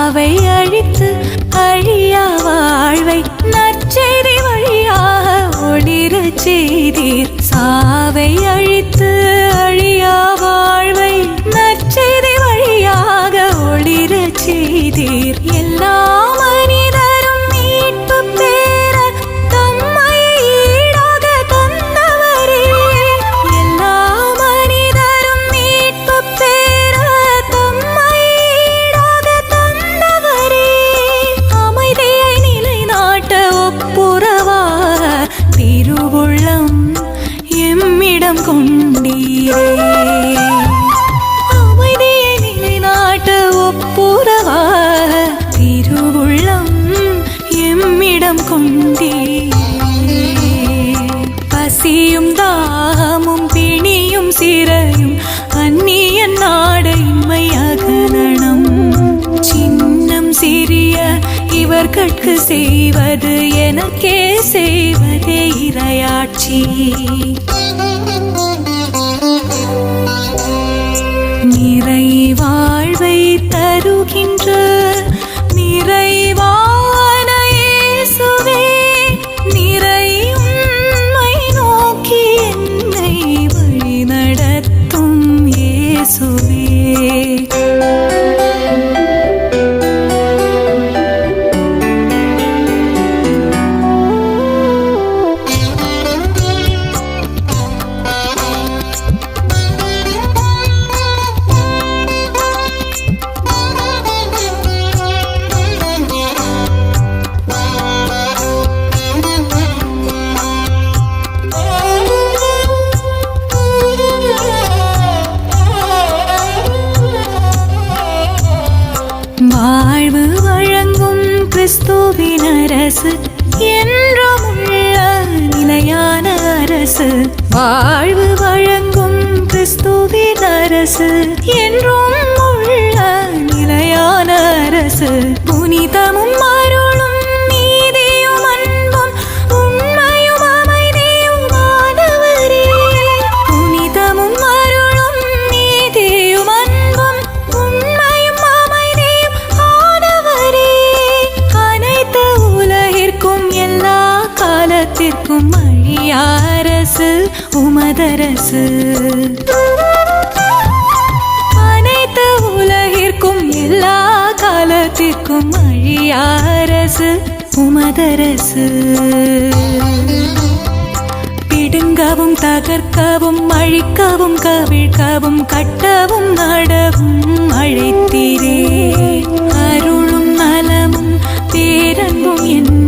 சாவை அழித்து அழியா வாழ்வை நற்செய்தி வழியாக ஒளிர செய்தீர். சாவை அழித்து அழியா வாழ்வை நற்செய்தி வழியாக ஒளிர செய்தீர். எம்மிடம் பசியும் தாகமும் பிணியும் சிறையும் அந்நிய நாடைமை அகலணம் சின்னம் சிறிய இவர்கட்கு செய்வது எனக்கே செய்வதே இரையாட்சி. கிறிஸ்துவின் அரசு என்றும் உள்ள நிலையான அரசு. வாழ்வு வழங்கும் கிறிஸ்துவின் அரசு என்றும் உள்ள நிலையான அரசு. புனிதமும் மாறும் காலத்திற்கும் மழியாரசு உமதரசு. அனைத்து உலகிற்கும் எல்லா காலத்திற்கும் மழியாரசு உமதரசு. பிடுங்கவும் தகர்க்கவும் அழிக்கவும் கவிழ்க்கவும் கட்டவும் நடவும் அழைத்தீரே. அருளும் நலமும் பேரன்பும் என்னை